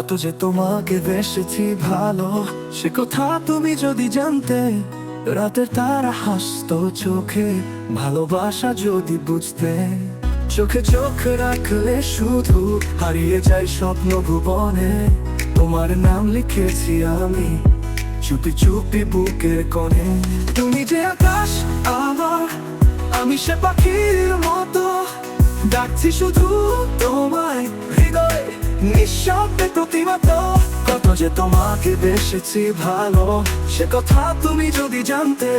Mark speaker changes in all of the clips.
Speaker 1: কত যে তোমাকে বেসেছি ভালো, সে কথা তুমি যদি জানতে, রাতের তারা হাসতো চোখে, ভালোবাসা যদি বুঝতে। চোখে চোখ রাখলে শুধু হারিয়ে যায় স্বপ্ন ভুবনে, তোমার নাম লিখেছি আমি চুপি চুপি বুকের কনে তুমি যে আকাশ আমার আমি সে পাখির মতো, ডাকছি শুধু তোমায় নিঃশব্দে প্রতিমাত কত যে তোমাকে বেসেছি ভালো, সে কথা তুমি যদি জানতে,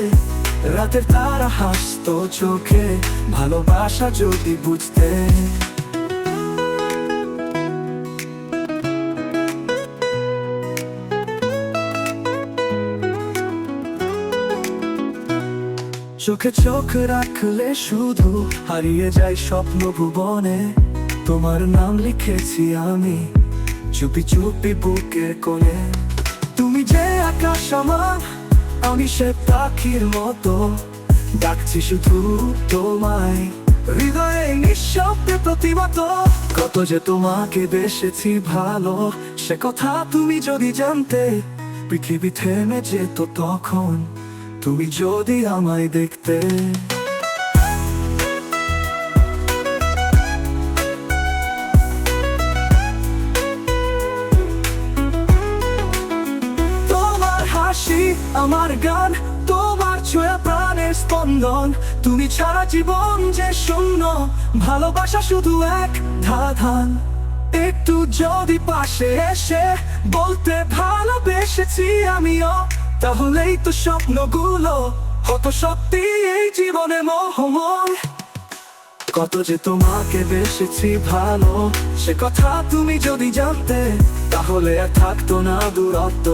Speaker 1: রাতের তারা হাসতো চোখে, ভালোবাসা যদি বুঝতে। চোখে চোখ রাখলে শুধু হারিয়ে যায় স্বপ্ন ভুবনে তোমার নাম লিখেছি আমি চুপি চুপি বুকের কোণে। তুমি যে আকাশ আমার, আমি সে পাখির মতো। ডাকছি শুধু তোমায়, হৃদয়ে নিঃশব্দে প্রতিমত কত যে তোমাকে বেসেছি ভালো, সে কথা তুমি যদি জানতে, পৃথিবী থেমে যেত তখন। তুমি যদি আমায় দেখতে হাসি আমার গান, তোমার ছোঁয়া প্রাণের স্পন্দন। তুমি ছাড়া জীবন যে শূন্য, ভালোবাসা শুধু এক ধাধান। একটু যদি পাশে এসে বলতে ভালোবেসেছি আমিও, তাহলেই তো স্বপ্নগুলো হতো সত্যি এই জীবনে মোহময়। কত যে তোমাকে বেসেছি ভালো, সে কথা তুমি যদি জানতে, তাহলে আর থাকতো না দূরত্ব।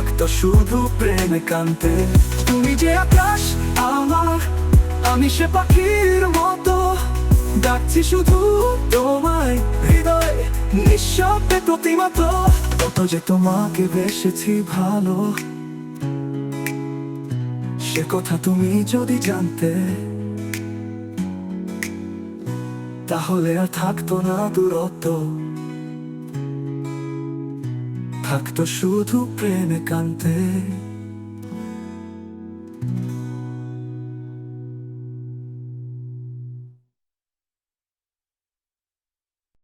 Speaker 1: থাকতো শুধু প্রেমে কান্তে তুমি যে আকাশ, আমার, আমি সে পাখির মতো। ডাকছি শুধু তোমায়, হৃদয় নিঃশব্দে প্রতিমত কত যে তোমাকে বেসেছি ভালো। সে কথা তুমি যদি জানতে, তাহলে আর থাকতো না দূরত্ব। থাকতো শুধু প্রেমে কান্তে